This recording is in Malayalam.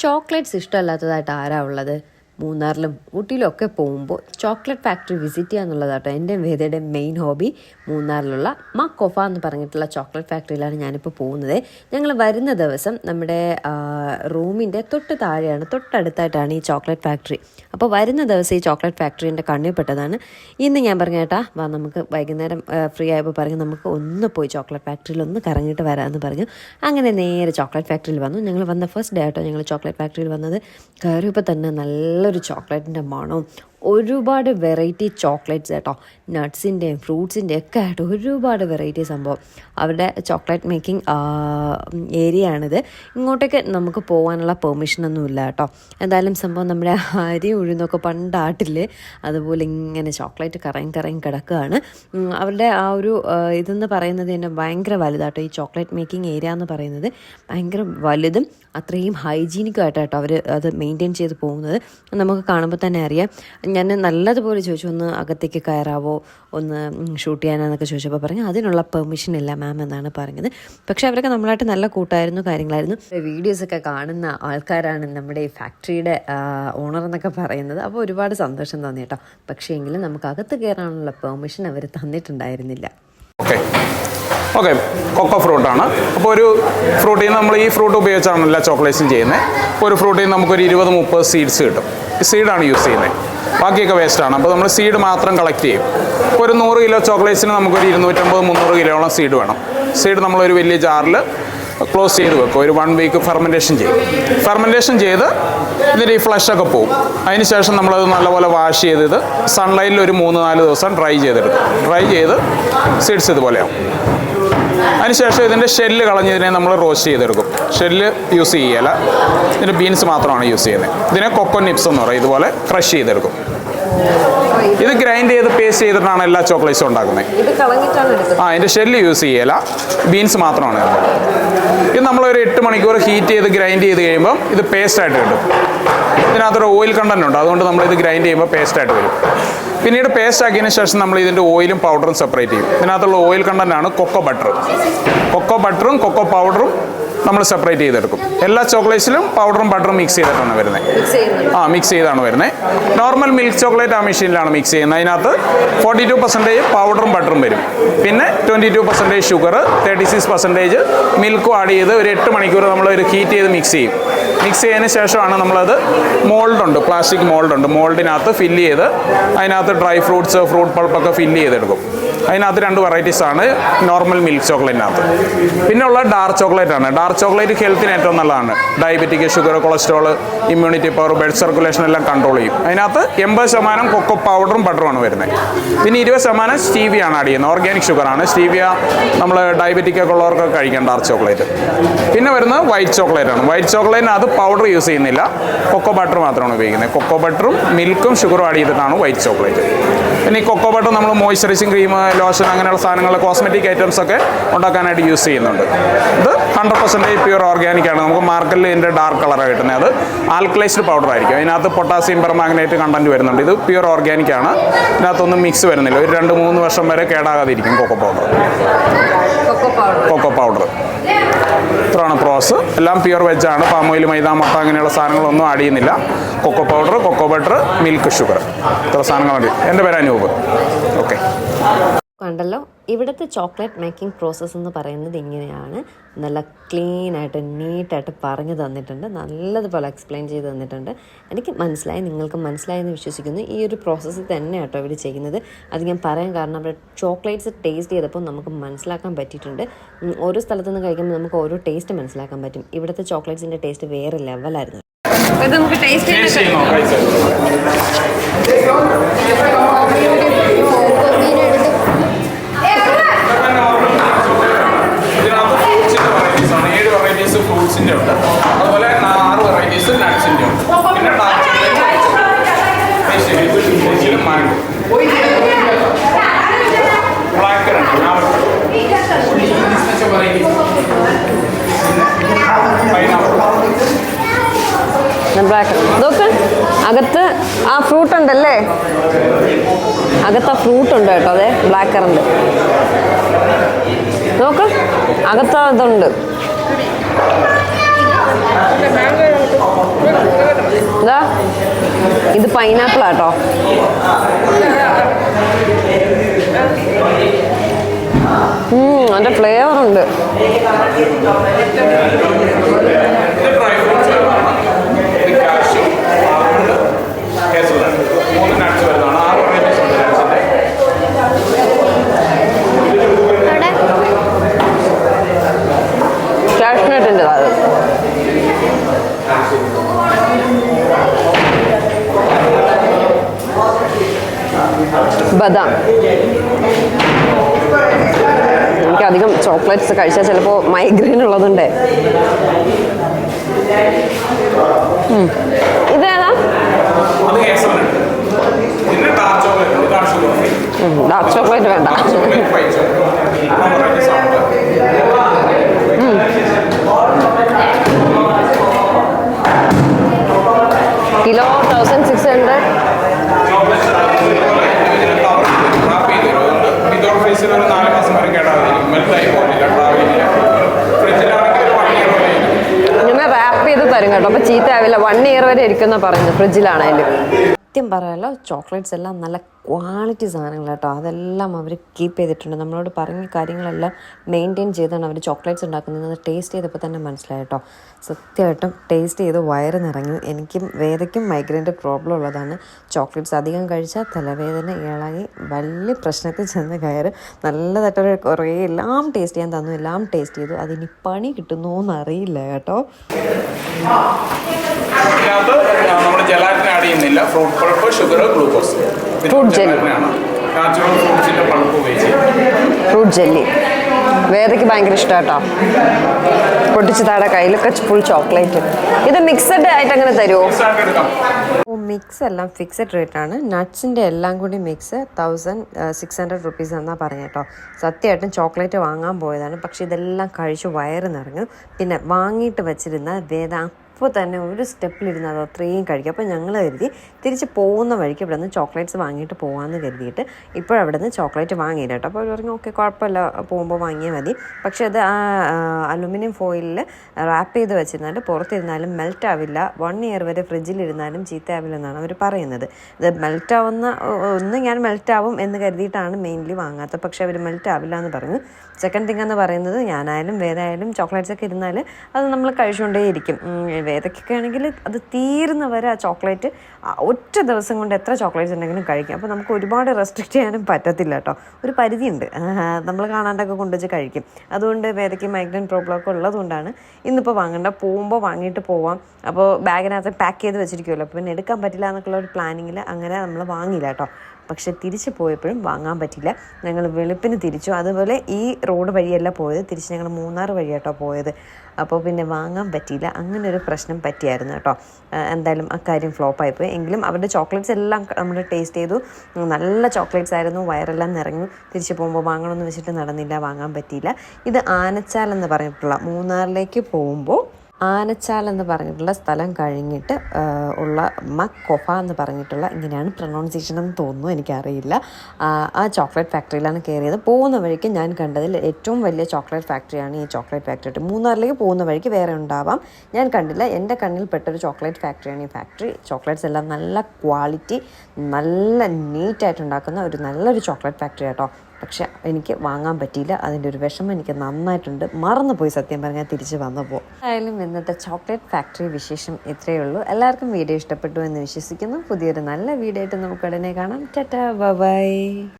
ചോക്ലേറ്റ്സ് ഇഷ്ടമല്ലാത്തതായിട്ട് ആരാ ഉള്ളത്? മൂന്നാറിലും ഊട്ടിയിലും ഒക്കെ പോകുമ്പോൾ ചോക്ലേറ്റ് ഫാക്ടറി വിസിറ്റ് ചെയ്യുക എന്നുള്ളതാട്ടോ എന്റെ വേദയുടെ മെയിൻ ഹോബി മൂന്നാറിലുള്ള മാ കൊഫ എന്ന് പറഞ്ഞിട്ടുള്ള ചോക്ലേറ്റ് ഫാക്ടറിയിലാണ് ഞാനിപ്പോൾ പോകുന്നത്. ഞങ്ങൾ വരുന്ന ദിവസം നമ്മുടെ റൂമിന്റെ തൊട്ട് താഴെയാണ് തൊട്ടടുത്തായിട്ടാണ് ഈ ചോക്ലേറ്റ് ഫാക്ടറി. അപ്പോൾ വരുന്ന ദിവസം ഈ ചോക്ലേറ്റ് ഫാക്ടറി എന്റെ കണ്ണിൽ പെട്ടതാണ്. ഇന്ന് ഞാൻ പറഞ്ഞു കേട്ടാ വാ നമുക്ക് വൈകുന്നേരം ഫ്രീ ആയപ്പോൾ പറഞ്ഞു നമുക്ക് ഒന്ന് പോയി ചോക്ലേറ്റ് ഫാക്ടറിയിൽ ഒന്ന് കറങ്ങിയിട്ട് വരാമെന്ന് പറഞ്ഞു. അങ്ങനെ നേരെ ചോക്ലേറ്റ് ഫാക്ടറിയിൽ വന്നു. ഞങ്ങൾ വന്ന ഫസ്റ്റ് ഡേ ആട്ടോ ഞങ്ങൾ ചോക്ലേറ്റ് ഫാക്ടറിയിൽ വന്നത്. കയറിയപ്പോൾ തന്നെ നല്ലൊരു ചോക്ലേറ്റിന്റെ മണവും ഒരുപാട് വെറൈറ്റി ചോക്ലേറ്റ്സ് കേട്ടോ. നട്ട്സിന്റെയും ഫ്രൂട്ട്സിന്റെയും ഒക്കെ ആയിട്ട് ഒരുപാട് വെറൈറ്റി സംഭവം. അവരുടെ ചോക്ലേറ്റ് മേക്കിംഗ് ഏരിയ ആണിത് ഇങ്ങോട്ടേക്ക് നമുക്ക് പോകാനുള്ള പെർമിഷനൊന്നും ഇല്ല കേട്ടോ. എന്തായാലും സംഭവം നമ്മുടെ അരി ഉഴുന്നൊക്കെ പണ്ടാട്ടില്ലേ അതുപോലെ ഇങ്ങനെ ചോക്ലേറ്റ് കറയും കറയും കിടക്കുകയാണ്. അവരുടെ ആ ഒരു ഇതെന്ന് പറയുന്നത് തന്നെ ഭയങ്കര വലുതാട്ടോ ഈ ചോക്ലേറ്റ് മേക്കിംഗ് ഏരിയ എന്ന് പറയുന്നത് ഭയങ്കര വലുതും അത്രയും ഹൈജീനിക്കും ആയിട്ടാട്ടോ അവർ അത് മെയിന്റെയിൻ ചെയ്ത് പോകുന്നത്. നമുക്ക് കാണുമ്പോൾ തന്നെ അറിയാം. ഞാൻ നല്ലതുപോലെ ചോദിച്ചു ഒന്ന് അകത്തേക്ക് കയറാവോ? ഒന്ന് ഷൂട്ട് ചെയ്യാനെന്നൊക്കെ ചോദിച്ചപ്പോൾ പറഞ്ഞു അതിനുള്ള പെർമിഷൻ ഇല്ല മാം എന്നാണ് പറഞ്ഞത്. പക്ഷേ അവരൊക്കെ നമ്മളായിട്ട് നല്ല കൂട്ടായിരുന്നു കാര്യങ്ങളായിരുന്നു. വീഡിയോസൊക്കെ കാണുന്ന ആൾക്കാരാണ് നമ്മുടെ ഈ ഫാക്ടറിയുടെ ഓണർ എന്നൊക്കെ പറയുന്നത്. അപ്പോൾ ഒരുപാട് സന്തോഷം തോന്നി കേട്ടോ. പക്ഷേ എങ്കിലും നമുക്ക് അകത്ത് കയറാനുള്ള പെർമിഷൻ അവർ തന്നിട്ടുണ്ടായിരുന്നില്ല. ഓക്കെ ഓക്കെ കൊക്കോ ഫ്രൂട്ടാണ് അപ്പോൾ ഒരു ഫ്രൂട്ടിൽ നിന്ന് നമ്മൾ ഈ ഫ്രൂട്ട് ഉപയോഗിച്ചാണ് എല്ലാ ചോക്ലേറ്റ്സും ചെയ്യുന്നത് ഒരു ഫ്രൂട്ടിൽ നിന്ന് നമുക്കൊരു ഇരുപത് മുപ്പത് സീഡ്സ് കിട്ടും. സീഡാണ് യൂസ് ചെയ്യുന്നത് ബാക്കിയൊക്കെ വേസ്റ്റാണ് അപ്പോൾ നമ്മൾ സീഡ് മാത്രം കളക്ട് ചെയ്യും. ഇപ്പോൾ ഒരു നൂറ് കിലോ ചോക്ലേറ്റ്സിന് നമുക്കൊരു ഇരുന്നൂറ്റമ്പത് മുന്നൂറ് കിലോളം സീഡ് വേണം. സീഡ് നമ്മളൊരു വലിയ ജാറിൽ ക്ലോസ് ചെയ്ത് വെക്കും. ഒരു വൺ വീക്ക് ഫെർമെന്റേഷൻ ചെയ്യും. ഫെർമെന്റേഷൻ ചെയ്ത് ഇതിന്റെ ഈ ഫ്ലഷൊക്കെ പോകും അതിന് ശേഷം നമ്മളത് നല്ലപോലെ വാഷ് ചെയ്ത് ഇത് സൺലൈറ്റിൽ ഒരു മൂന്ന് നാല് ദിവസം ഡ്രൈ ചെയ്തെടുക്കും. ഡ്രൈ ചെയ്ത് സീഡ്സ് ഇതുപോലെയാവും അതിനുശേഷം ഇതിന്റെ ഷെല്ല് കളഞ്ഞതിനെ നമ്മൾ റോസ്റ്റ് ചെയ്തെടുക്കും. ഷെല്ല് യൂസ് ചെയ്യല. ഇതിന്റെ ബീൻസ് മാത്രമാണ് യൂസ് ചെയ്യുന്നത്. ഇതിനെ കൊക്കോ നിപ്സ് എന്ന് പറയും. ഇതുപോലെ ക്രഷ് ചെയ്തെടുക്കും. ഇത് ഗ്രൈൻഡ് ചെയ്ത് പേസ്റ്റ് ചെയ്തിട്ടാണ് എല്ലാ ചോക്ലേറ്റ്സും ഉണ്ടാക്കുന്നത്. ആ അതിന്റെ ഷെല്ല് യൂസ് ചെയ്യല. ബീൻസ് മാത്രമാണ് ഇത് ഇത് നമ്മളൊരു എട്ട് മണിക്കൂർ ഹീറ്റ് ചെയ്ത് ഗ്രൈൻഡ് ചെയ്ത് കഴിയുമ്പോൾ ഇത് പേസ്റ്റ് ആയിട്ട് കിട്ടും. ഇതിനകത്തൊരു ഓയിൽ കണ്ടന്റ് ഉണ്ട്. അതുകൊണ്ട് നമ്മൾ ഇത് ഗ്രൈൻഡ് ചെയ്യുമ്പോൾ പേസ്റ്റ് ആയിട്ട് വരും. പിന്നീട് പേസ്റ്റ് ആക്കിയതിന് ശേഷം നമ്മൾ ഇതിന്റെ ഓയിലും പൗഡറും സെപ്പറേറ്റ് ചെയ്യും. ഇതിനകത്തുള്ള ഓയിൽ കണ്ടന്റ് ആണ് കൊക്കോ ബട്ടർ കൊക്കോ ബട്ടറും കൊക്കോ പൗഡറും നമ്മൾ സെപ്പറേറ്റ് ചെയ്തെടുക്കും. എല്ലാ ചോക്ലേറ്റ്സിലും പൗഡറും ബട്ടറും മിക്സ് ചെയ്തിട്ടാണ് വരുന്നത്. ആ മിക്സ് ചെയ്താണ് വരുന്നത്. നോർമൽ മിൽക്ക് ചോക്ലേറ്റ് ആ മെഷീനിലാണ് മിക്സ് ചെയ്യുന്നത്. അതിനകത്ത് ഫോർട്ടി ടു പെർസെന്റേജ് പൗഡറും ബട്ടറും വരും. പിന്നെ twenty two percentage sugar thirty six percentage മിൽക്കും ആഡ് ചെയ്ത് ഒരു എട്ട് മണിക്കൂർ നമ്മൾ ഒരു ഹീറ്റ് ചെയ്ത് മിക്സ് ചെയ്യും. മിക്സ് ചെയ്തതിന് ശേഷമാണ് നമ്മളത് മോൾഡ് ഉണ്ട് പ്ലാസ്റ്റിക് മോൾഡ് ഉണ്ട്. മോൾഡിനകത്ത് ഫില്ല് ചെയ്ത് അതിനകത്ത് ഡ്രൈ ഫ്രൂട്ട്സ് ഫ്രൂട്ട് പൾപ്പൊക്കെ ഫില്ല് ചെയ്തെടുക്കും. അതിനകത്ത് രണ്ട് വെറൈറ്റീസ് ആണ്. നോർമൽ മിൽക്ക് ചോക്ലേറ്റിനകത്ത് പിന്നെ ഉള്ള ഡാർക്ക് ചോക്ലേറ്റ് ആണ്. ഡാർക്ക് ചോക്ലേറ്റ് ഹെൽത്തിന് ഏറ്റവും നല്ലതാണ്. Diabetic sugar cholesterol immunity power blood circulation എല്ലാം കൺട്രോൾ ചെയ്യും. അതിനകത്ത് എൺപത് ശതമാനം കൊക്കോ പൗഡറും ബട്ടറുമാണ് വരുന്നത്. പിന്നെ ഇരുപത് ശതമാനം സ്റ്റീവിയാണ് ആഡ് ചെയ്യുന്നത്. ഓർഗാനിക് ഷുഗറാണ് സ്റ്റീവിയ നമ്മൾ ഡയബറ്റിക് ഒക്കെ ഉള്ളവർക്കൊക്കെ കഴിക്കാം ഡാർക്ക് ചോക്ലേറ്റ് പിന്നെ വരുന്നത് വൈറ്റ് ചോക്ലേറ്റ് ആണ്. വൈറ്റ് ചോക്ലേറ്റിന് അത് പൗഡർ യൂസ് ചെയ്യുന്നില്ല. കൊക്കോ ബട്ടർ മാത്രമാണ് ഉപയോഗിക്കുന്നത്. കൊക്കോ ബട്ടറും മിൽക്കും ഷുഗറും ആഡ് ചെയ്തിട്ടാണ് വൈറ്റ് ചോക്ലേറ്റ് പിന്നെ ഈ കൊക്കോ ബട്ടർ നമ്മൾ മോയ്സ്ചറൈസിങ് ക്രീം ലോഷൻ അങ്ങനെയുള്ള സാധനങ്ങൾ കോസ്മെറ്റിക് ഐറ്റംസ് ഒക്കെ ഉണ്ടാക്കാനായിട്ട് യൂസ് ചെയ്യുന്നുണ്ട്. ഇത് ഹൺഡ്രഡ് പെർസെന്റേജ് പ്യൂർ ഓർഗാനിക് ആണ്. നമുക്ക് മാർക്കറ്റിൽ ഇതിന്റെ ഡാർക്ക് കളറാണ് കിട്ടുന്നത്. അത് ആൽക്കലൈസ്ഡ് പൗഡർ ആയിരിക്കും. അതിനകത്ത് പൊട്ടാസ്യം പെർമാഗ്നേറ്റ് കണ്ടന്റ് വരുന്നുണ്ട്. ഇത് പ്യൂർ ഓർഗാനിക് ആണ്. ഇതിനകത്തൊന്നും മിക്സ് വരുന്നില്ല. ഒരു രണ്ട് മൂന്ന് വർഷം വരെ കേടാകാതിരിക്കും കൊക്കോ പൗഡർ കൊക്കോ പൗഡർ ഇത്രയാണ് പ്രോസ് എല്ലാം പ്യുവർ വെജാണ് പാം ഓയിൽ മൈദ മുട്ട അങ്ങനെയുള്ള സാധനങ്ങളൊന്നും ആഡ് ചെയ്യുന്നില്ല. Cocoa powder cocoa butter milk sugar ഇത്ര സാധനങ്ങളുണ്ട് എന്റെ പേര് അനൂപ്. ഓക്കെ കണ്ടല്ലോ ഇവിടുത്തെ ചോക്ലേറ്റ് മേക്കിംഗ് പ്രോസസ്സ് എന്ന് പറയുന്നത് ഇങ്ങനെയാണ്. നല്ല ക്ലീൻ ആയിട്ട് നീറ്റായിട്ട് പറഞ്ഞു തന്നിട്ടുണ്ട്. നല്ലതുപോലെ എക്സ്പ്ലെയിൻ ചെയ്ത് തന്നിട്ടുണ്ട്. എനിക്ക് മനസ്സിലായി നിങ്ങൾക്ക് മനസ്സിലായി എന്ന് വിശ്വസിക്കുന്നു. ഈ ഒരു പ്രോസസ്സ് തന്നെ കേട്ടോ ഇവർ ചെയ്യുന്നത്. അത് ഞാൻ പറയാൻ കാരണം അവിടെ ചോക്ലേറ്റ്സ് ടേസ്റ്റ് ചെയ്തപ്പോൾ നമുക്ക് മനസ്സിലാക്കാൻ പറ്റിയിട്ടുണ്ട്. ഓരോ സ്ഥലത്തു നിന്ന് കഴിക്കുമ്പോൾ നമുക്ക് ഓരോ ടേസ്റ്റ് മനസ്സിലാക്കാൻ പറ്റും. ഇവിടുത്തെ ചോക്ലേറ്റ്സിന്റെ ടേസ്റ്റ് വേറെ ലെവലായിരുന്നു നമുക്ക് ടേസ്റ്റ് ആ ഫ്രൂട്ട് ഉണ്ടല്ലേ? അകത്ത് ആ ഫ്രൂട്ട് ഉണ്ട് കേട്ടോ അതെ ബ്ലാക്ക് കറണ്ട് നോക്ക് അകത്ത് ഇതുണ്ട്. എന്താ ഇത് പൈനാപ്പിൾ ആട്ടോ. അതിന്റെ ഫ്ലേവർ ഉണ്ട്. ചോക്ലേറ്റ്സ് കഴിച്ചാൽ ചിലപ്പോൾ മൈഗ്രെയിൻ ഉള്ളതുണ്ട്. ഇതേതാ ഡാർക്ക് ചോക്ലേറ്റ് വേണ്ട. Kilo thousand six hundred wrap ചെയ്ത് തരും അതുകൊണ്ട് വിതൗട്ട് ഫ്രീസിൽ ഒരു നാല് മാസം വരെ കേടാതിരിക്കും മെൽറ്റായി പോകുന്നില്ല ട്രാവലിംഗില്ല ഫ്രിഡ്ജിലാണെങ്കിൽ ഒരു വൺ ഇയർ വരെ ഇരിക്കും. ഇങ്ങനെ റാപ്പ് ചെയ്ത് തരും കേട്ടോ അപ്പോൾ ചീത്ത ആവില്ല വൺ ഇയർ വരെ ഇരിക്കുന്ന പറഞ്ഞു ഫ്രിഡ്ജിലാണെങ്കിലും സത്യം പറയാലോ ചോക്ലേറ്റ്സ് എല്ലാം നല്ല ക്വാളിറ്റി സാധനങ്ങൾ കേട്ടോ അതെല്ലാം അവർ കീപ്പ് ചെയ്തിട്ടുണ്ട്. നമ്മളോട് പറഞ്ഞ കാര്യങ്ങളെല്ലാം മെയിന്റെയിൻ ചെയ്താണ് അവർ ചോക്ലേറ്റ്സ് ഉണ്ടാക്കുന്നത്. ടേസ്റ്റ് ചെയ്തപ്പോൾ തന്നെ മനസ്സിലായി കേട്ടോ സത്യമായിട്ടും ടേസ്റ്റ് ചെയ്ത് വയറ് നിറഞ്ഞു. എനിക്കും വേദയ്ക്കും മൈഗ്രൈന്റെ പ്രോബ്ലം ഉള്ളതാണ്. ചോക്ലേറ്റ്സ് അധികം കഴിച്ചാൽ തലവേദന ഇളകി വലിയ പ്രശ്നത്തിൽ ചെന്ന് കയറി നല്ലതായിട്ട് കുറേ എല്ലാം ടേസ്റ്റ് ചെയ്യാൻ തന്നു. എല്ലാം ടേസ്റ്റ് ചെയ്തു. അതിനി പണി കിട്ടുന്നോ എന്നറിയില്ല കേട്ടോ. ഇതിനകത്ത് നമ്മൾ ചെയ്യുന്നില്ല. Fruit pulp sugar glucose Fruit jelly fruit jelly വേദയ്ക്ക് ഭയങ്കര ഇഷ്ടമാട്ടോ പൊട്ടിച്ച് താഴെ കയ്യിലൊക്കെ ഫുൾ ചോക്ലേറ്റ് ഇത് മിക്സഡ് ആയിട്ട് അങ്ങനെ തരുമോ ഓ മിക്സ് എല്ലാം ഫിക്സഡ് റേറ്റ് ആണ്. നട്ട്സിന്റെ എല്ലാം കൂടി mix thousand six hundred rupees എന്നാണ് പറഞ്ഞ കേട്ടോ സത്യമായിട്ടും ചോക്ലേറ്റ് വാങ്ങാൻ പോയതാണ്. പക്ഷേ ഇതെല്ലാം കഴിച്ച് വയറ് നിറഞ്ഞു. പിന്നെ വാങ്ങിയിട്ട് വെച്ചിരുന്ന വേദ അപ്പോൾ തന്നെ ഒരു സ്റ്റെപ്പിലിരുന്ന് അത് അത്രയും കഴിക്കും. അപ്പോൾ ഞങ്ങൾ കരുതി തിരിച്ച് പോകുന്ന വഴിക്ക് ഇവിടെ നിന്ന് ചോക്ലേറ്റ്സ് വാങ്ങിയിട്ട് പോകാമെന്ന് കരുതിയിട്ട് ഇപ്പോഴവിടെ നിന്ന് ചോക്ലേറ്റ് വാങ്ങിയില്ല കേട്ടോ. അപ്പോൾ അവർ പറഞ്ഞു ഓക്കെ കുഴപ്പമില്ല. പോകുമ്പോൾ വാങ്ങിയാൽ മതി. പക്ഷേ അത് ആ അലുമിനിയം ഫോയിലിൽ റാപ്പ് ചെയ്ത് വെച്ചിരുന്നാൽ പുറത്തിരുന്നാലും മെൽറ്റ് ആവില്ല. വൺ ഇയർ വരെ ഫ്രിഡ്ജിലിരുന്നാലും ചീത്തയാവില്ല എന്നാണ് അവർ പറയുന്നത്. ഇത് മെൽറ്റ് ആവുന്ന ഒന്ന് ഞാൻ മെൽറ്റ് ആവും എന്ന് കരുതിയിട്ടാണ് മെയിൻലി വാങ്ങാത്തത്. പക്ഷേ അവർ മെൽറ്റ് ആവില്ല എന്ന് പറഞ്ഞു. സെക്കൻഡ് തിങ് എന്ന് പറയുന്നത് ഞാനായാലും ആയാലും ചോക്ലേറ്റ്സ് ഒക്കെ ഇരുന്നാൽ അത് നമ്മൾ കഴിച്ചുകൊണ്ടേയിരിക്കും വേദയ്ക്കൊക്കെ ആണെങ്കിൽ അത് തീരുന്ന വരെ ആ ചോക്ലേറ്റ് ഒറ്റ ദിവസം കൊണ്ട് എത്ര ചോക്ലേറ്റ്സ് ഉണ്ടെങ്കിലും കഴിക്കും. അപ്പോൾ നമുക്ക് ഒരുപാട് റെസ്ട്രിക്റ്റ് ചെയ്യാനും പറ്റത്തില്ല കേട്ടോ. ഒരു പരിധിയുണ്ട്. നമ്മൾ കാണാണ്ടൊക്കെ കൊണ്ടുവച്ച് കഴിക്കും. അതുകൊണ്ട് വേദയ്ക്ക് മൈഗ്രൈൻ പ്രോബ്ലം ഒക്കെ ഉള്ളതുകൊണ്ടാണ് ഇന്നിപ്പോൾ വാങ്ങണ്ട. പോകുമ്പോൾ വാങ്ങിയിട്ട് പോവാം. അപ്പോൾ ബാഗിനകത്ത് പാക്ക് ചെയ്ത് വെച്ചിരിക്കുമല്ലോ അപ്പോൾ പിന്നെ എടുക്കാൻ പറ്റില്ല എന്നൊക്കെയുള്ള ഒരു പ്ലാനിങ്ങിൽ അങ്ങനെ നമ്മൾ വാങ്ങിയില്ല കേട്ടോ. പക്ഷെ തിരിച്ച് പോയപ്പോഴും വാങ്ങാൻ പറ്റില്ല ഞങ്ങൾ വെളുപ്പിന് തിരിച്ചു. അതുപോലെ ഈ റോഡ് വഴിയല്ല പോയത്. തിരിച്ച് ഞങ്ങൾ മൂന്നാർ വഴിയാട്ടോ പോയത്. അപ്പോൾ പിന്നെ വാങ്ങാൻ പറ്റിയില്ല. അങ്ങനെ ഒരു പ്രശ്നം പറ്റിയായിരുന്നു കേട്ടോ. എന്തായാലും അക്കാര്യം ഫ്ലോപ്പായിപ്പോയി എങ്കിലും അവരുടെ ചോക്ലേറ്റ്സ് എല്ലാം നമ്മൾ ടേസ്റ്റ് ചെയ്തു. നല്ല ചോക്ലേറ്റ്സ് ആയിരുന്നു. വയറെല്ലാം നിറഞ്ഞു. തിരിച്ച് പോകുമ്പോൾ വാങ്ങണമെന്ന് വെച്ചിട്ട് നടന്നില്ല. വാങ്ങാൻ പറ്റിയില്ല. ഇത് ആനച്ചാൽ എന്ന് പറഞ്ഞിട്ടുള്ള മൂന്നാറിലേക്ക് പോകുമ്പോൾ ആനച്ചാൽ എന്ന് പറഞ്ഞിട്ടുള്ള സ്ഥലം കഴിഞ്ഞിട്ട് ഉള്ള മക്കൊഫ എന്ന് പറഞ്ഞിട്ടുള്ള ഇങ്ങനെയാണ് പ്രൊണൗൺസിയേഷൻ എന്ന് തോന്നുന്നു എനിക്കറിയില്ല. ആ ചോക്ലേറ്റ് ഫാക്ടറിയിലാണ് കയറിയത് പോകുന്ന വഴിക്ക് ഞാൻ കണ്ടതിൽ ഏറ്റവും വലിയ ചോക്ലേറ്റ് ഫാക്ടറിയാണ് ഈ ചോക്ലേറ്റ് ഫാക്ടറി മൂന്നാറിലേക്ക് പോകുന്ന വഴിക്ക് വേറെ ഉണ്ടാവാം. ഞാൻ കണ്ടില്ല എന്റെ കണ്ണിൽ പെട്ടൊരു ചോക്ലേറ്റ് ഫാക്ടറിയാണ് ഈ ഫാക്ടറി ചോക്ലേറ്റ്സ് എല്ലാം നല്ല ക്വാളിറ്റി നല്ല നീറ്റായിട്ട് ഉണ്ടാക്കുന്ന ഒരു നല്ലൊരു ചോക്ലേറ്റ് ഫാക്ടറി കേട്ടോ പക്ഷെ എനിക്ക് വാങ്ങാൻ പറ്റിയില്ല. അതിന്റെ ഒരു വിഷമം എനിക്ക് നന്നായിട്ടുണ്ട്. മറന്നുപോയി സത്യം പറഞ്ഞാൽ തിരിച്ച് വന്നപ്പോൾ ആയാലും ഇന്നത്തെ ചോക്ലേറ്റ് ഫാക്ടറി വിശേഷം ഇത്രയേ ഉള്ളൂ. എല്ലാവർക്കും വീഡിയോ ഇഷ്ടപ്പെട്ടു എന്ന് വിശ്വസിക്കുന്നു. പുതിയൊരു നല്ല വീഡിയോ ആയിട്ട് നമുക്ക് ഉടനെ കാണാം. Tata bye.